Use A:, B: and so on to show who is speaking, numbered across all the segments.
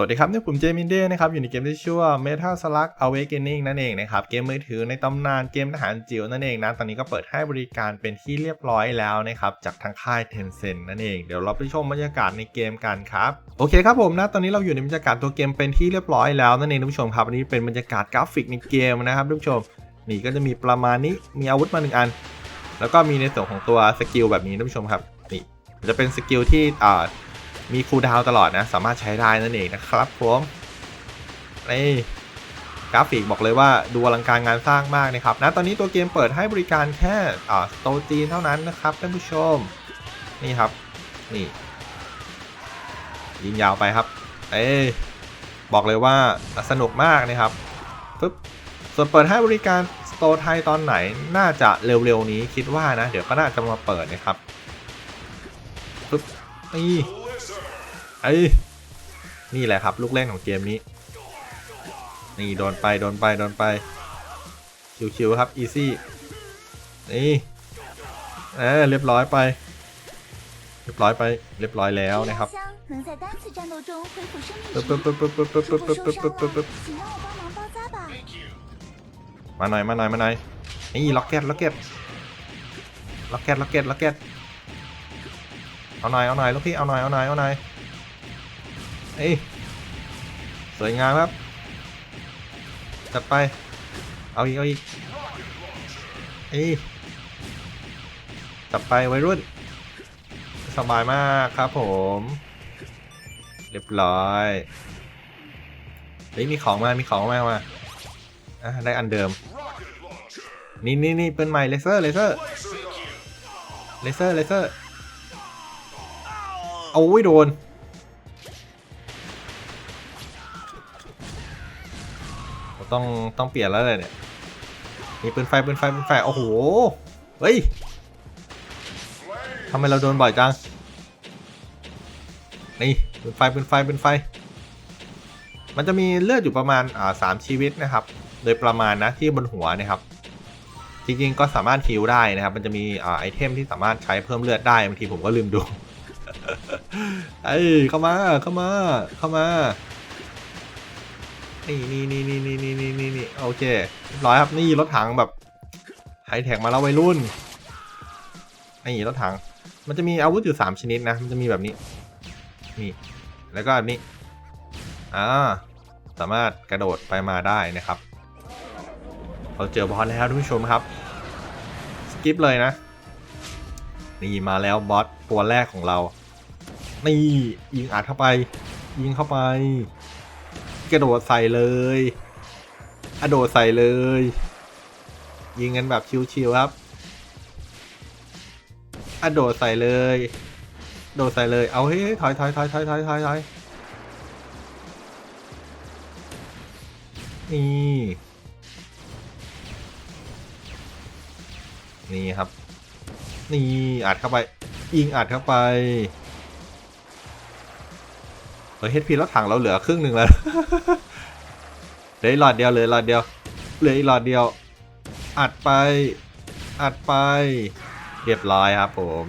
A: สวัสดีครับนี่ผมเจมินเดนะครับอยู่ในเกมที่ชื่อว่า Metal Slug Awakening นั่นเองนะครับเกมมือถือในตำนานเกมทหารจิ๋วนั่นเองนะตอนนี้ก็เปิดให้บริการเป็นที่เรียบร้อยแล้วนะครับจากทางค่าย Tencent นั่นเองเดี๋ยวเราไปชมบรรยากาศในเกมกันครับโอเคครับผมนะตอนนี้เราอยู่ในบรรยากาศตัวเกมเป็นที่เรียบร้อยแล้วนั่นเองท่านผู้ชมครับอันนี้เป็นบรรยากาศกราฟิกในเกมนะครับท่านผู้ชมนี่ก็จะมีประมาณนี้มีอาวุธมาหนึ่งอัน แล้วก็มีในส่วนของตัวสกิลแบบนี้ท่านผู้ชมครับนี่จะเป็นสกิลที่อ่า มีคูลดาวตลอดนะ สามารถใช้ได้นั่นเองนะครับผมนี่กราฟิกบอกเลยว่าดูอลังการงานสร้างมากนะครับนะตอนนี้ตัวเกมเปิดให้บริการแค่อ่าโตจีนเท่านั้นนะครับท่านผู้ชม นี่ครับ นี่ ยิงยาวไปครับ เอ้บอกเลยว่าสนุกมากนะครับปึ๊บส่วนเปิดให้บริการสโตไทยตอนไหนน่าจะเร็วๆนี้คิดว่านะ เดี๋ยวก็น่าจะมาเปิดนะครับปึ๊บนี่ เอ้นี่แหละครับ ลูกเล่นของเกมนี้ นี่โดนไปโดนไปโดนไปคิวๆครับอีซี่นี่เออเรียบร้อยไป เรียบร้อยไป เรียบร้อยแล้วนะครับบมาหน่อยมาหน่อยมาหน่อยนี่ล็อกเก็ตล็อกเก็ตล็อกเก็ตล็อกเก็ตล็อกเก็ตเอาหน่อยเอาหน่อยลูกพี่เอาหน่อยเอาหน่อยเอาหน่อย เอ้ยสวยงามครับ จัดไป เอาอีก เอาอีก เอ้ยจัดไปวัยรุ่น สบายมากครับผม เรียบร้อย เฮ้ย มีของมา มีของมามาอะได้อันเดิม นี่นี่นี่เปืนใหม่เลเซอร์เลเซอร์เลเซอร์เลเซอร์ โอ้ยโดน ต้องต้องเปลี่ยนแล้วเลยเนี่ยมีปืนไฟปืนไฟปืนไฟโอ้โหเฮ้ยทำไมเราโดนบ่อยจังนี่ปืนไฟปืนไฟปืนไฟ มันจะมีเลือดอยู่ประมาณอ่าสามชีวิตนะครับ โดยประมาณนะที่บนหัวนะครับจริงๆก็สามารถฮิลได้นะครับ มันจะมีอ่าไอเทมที่สามารถใช้เพิ่มเลือดได้บางทีผมก็ลืมดูเอ้ยเข้ามาเข้ามาเข้ามา นี่นี่นี่นี่นี่นี่นี่นี่นี่โอเคร้อยครับนี่รถถังแบบไฮแท็กมาแล้ววัยรุ่นนี่รถถัง มันจะมีอาวุธอยู่สามชนิดนะ มันจะมีแบบนี้ นี่ แล้วก็นนี้อ่าสามารถกระโดดไปมาได้นะครับ เราเจอบอสแล้วท่านผู้ชมครับ สกิปเลยนะ นี่มาแล้วบอสตัวแรกของเรา นี่ยิงอัดเข้าไป ยิงเข้าไป กระโดดใส่เลยอะโดดใส่เลย ยิงกันแบบชิวๆครับอะโดดใส่เลย โดดใส่เลย เอาเฮ้ยถอยถอยถอยถอยถอยถอยถอยนี่ นี่ครับ นี่อัดเข้าไป ยิงอัดเข้าไป เฮ้ยเฮดพีรถถังเราเหลือครึ่งหนึ่งแล้วเหลือหลอดเดียวเหลือหลอดเดียวเหลืออีกหลอดเดียว อัดไป อัดไป เรียบร้อยครับผม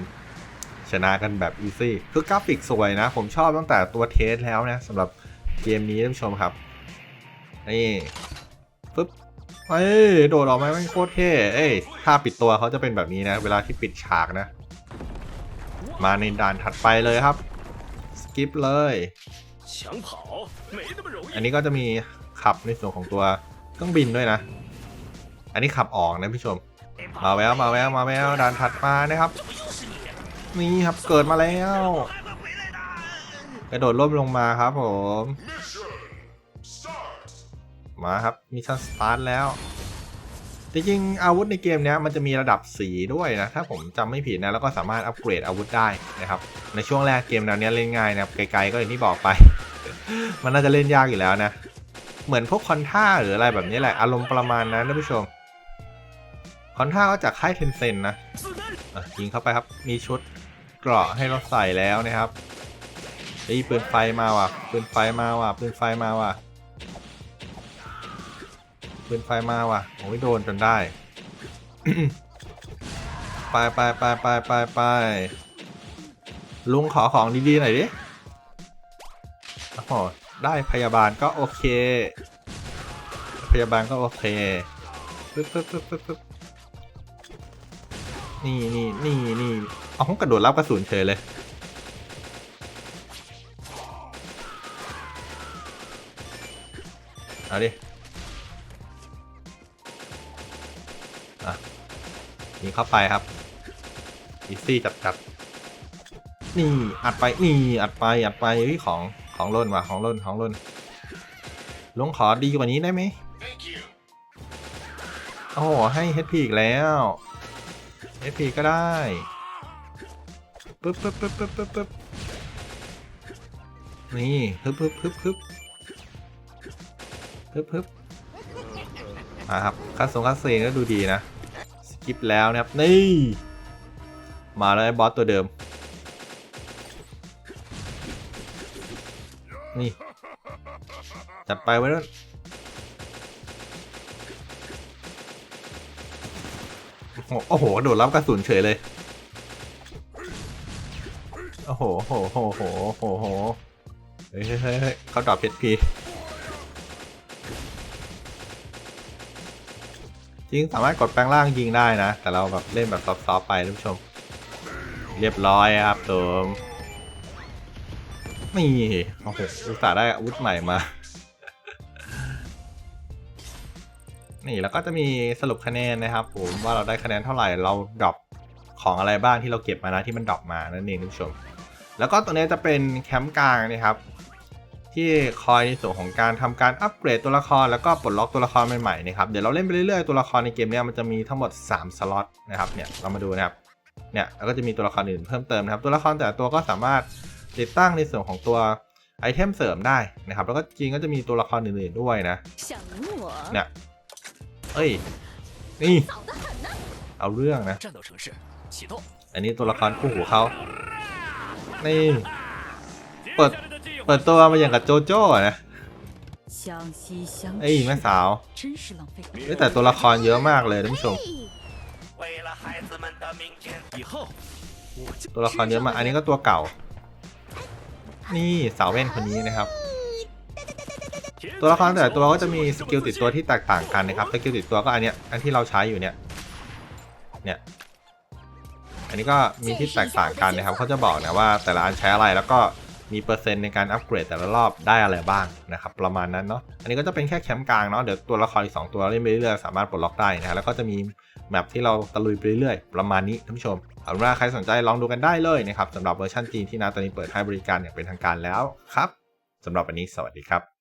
A: ชนะกันแบบอีซี่ คือกราฟิกสวยนะ ผมชอบตั้งแต่ตัวเทสแล้วนะสำหรับเกมนี้ท่านผู้ชมครับ นี่ปึ๊บเฮ้ยโดดออกมาแม่โคตรเท่ เอ้ยถ้าปิดตัวเขาจะเป็นแบบนี้นะ เวลาที่ปิดฉากนะ มาในด่านถัดไปเลยครับ สกิปเลย
B: 想跑没那么容易
A: อัน。นี้ก็จะมีขับในส่วนของตัวเครื่องบินด้วยนะ อันนี้ขับออกนะพี่ชม มาแววมาแววมาแววด่านถัดมานะครับ นี่ครับเกิดมาแล้ว กระโดดร่มลงมาครับผม มาครับมิชชั่นสตาร์ทแล้ว จริงๆอาวุธในเกมนี้มันจะมีระดับสีด้วยนะ ถ้าผมจำไม่ผิดนะแล้วก็สามารถอัปเกรดอาวุธได้นะครับ ในช่วงแรกเกมแนวนี้เล่นง่ายนะไกลๆก็อย่างที่บอกไป มันน่าจะเล่นยากอยู่แล้วนะ เหมือนพวกคอนท่าหรืออะไรแบบนี้แหละ อารมณ์ประมาณนั้นนะผู้ชม คอนท่าก็จากค่ายเทนเซ็นนะยิงเข้าไปครับมีชุดเกราะให้เราใส่แล้วนะครับเฮ้ปืนไฟมาว่ะปืนไฟมาว่ะปืนไฟมาว่ะ ปืนไฟมาว่ะโอ้ยโดนจนได้ ไปไปไปไปไปไปลุงขอของดีๆหน่อยดิโอ้โหได้พยาบาลก็โอเค พยาบาลก็โอเคปึ๊บปึ๊บปึ๊บปึ๊บปึ๊บนี่นี่นี่นี่เอาห้องกระโดดรับกระสุนเฉยเลย เอาดิ ยิงเข้าไปครับอีซี่จัดจัดนี่อัดไปนี่อัดไปอัดไปเฮ้ยของของล่นว่ะของล่นของล่นลุงขอดีกว่านี้ได้ไหมโอ้โหให้ HP อีกแล้ว HP ก็ได้ปึ๊บปึ๊บปึ๊บปึ๊บปึ๊บปึ๊บนี่ฮึบฮึบฮึบฮึบฮึบฮึบมาครับคัสซงคัสเซนก็ดูดีนะ สกิปแล้วนะครับนี่มาแล้วไอ้บอสตัวเดิม นี่จัดไปไว้ด้วยโอ้โหโดดรับกระสุนเฉยเลย โอ้โหโหโหโหโหโหเฮ้ยเฮ้ยเฮ้ยเฮ้ยเขาดรอปเพชรพี จริงสามารถกดแปลงร่างยิงได้นะ แต่เราแบบเล่นแบบซอฟๆไปท่านผู้ชม เรียบร้อยครับผมนี่โอ้โหอุตส่าห์ได้อาวุธใหม่มา นี่แล้วก็จะมีสรุปคะแนนนะครับ ผมว่าเราได้คะแนนเท่าไหร่เราดรอปของอะไรบ้างที่เราเก็บมานะที่มันดรอปมานั่นเองท่านผู้ชม แล้วก็ตัวนี้จะเป็นแคมป์กลางนะครับ ที่คอยในส่วนของการทำการอัปเกรดตัวละครแล้วก็ปลดล็อกตัวละครใหม่ๆนะครับเดี๋ยวเราเล่นไปเรื่อยๆตัวละครในเกมนี้มันจะมีทั้งหมด 3 สล็อตนะครับเนี่ยเรามาดูนะครับเนี่ยแล้วก็จะมีตัวละครอื่นเพิ่มเติมนะครับตัวละครแต่ตัวก็สามารถติดตั้งในส่วนของตัวไอเทมเสริมได้นะครับแล้วก็จริงก็จะมีตัวละครอื่นๆด้วยนะเนี่ยเอ้ยนี่เอาเรื่องนะอันนี้ตัวละครคู่หูเขานี่
B: เปิ
A: ด ปิดตัวมาอย่างกับโจโจ้นะไอ้แม่สาวแต่ตัวละครเยอะมากเลยท่านผู้ชมตัวละครเยอะมาก อันนี้ก็ตัวเก่า นี่สาวเว่นคนนี้นะครับ ตัวละครแต่ตัวก็จะมีสกิลติดตัวที่แตกต่างกันนะครับสกิลติดตัวก็อันเนี้ยอันที่เราใช้อยู่เนี่ย เนี่ย อันนี้ก็มีที่แตกต่างกันนะครับเขาจะบอกนะว่าแต่ละอันใช้อะไรแล้วก็ มีเปอร์เซ็นต์ในการอัปเกรดแต่ละรอบได้อะไรบ้างนะครับประมาณนั้นเนาะอันนี้ก็จะเป็นแค่แคมป์กลางเนาะเดี๋ยวตัวละครอีกสองตัวเล่นไปเรื่อยๆสามารถปลดล็อกได้นะแล้วก็จะมีแมปที่เราตะลุยไปเรื่อยๆประมาณนี้ท่านผู้ชมเอาเป็นว่าใครสนใจลองดูกันได้เลยนะครับสำหรับเวอร์ชันจีนที่นาตอนนี้เปิดให้บริการอย่างเป็นทางการแล้วครับสำหรับวันนี้สวัสดีครับ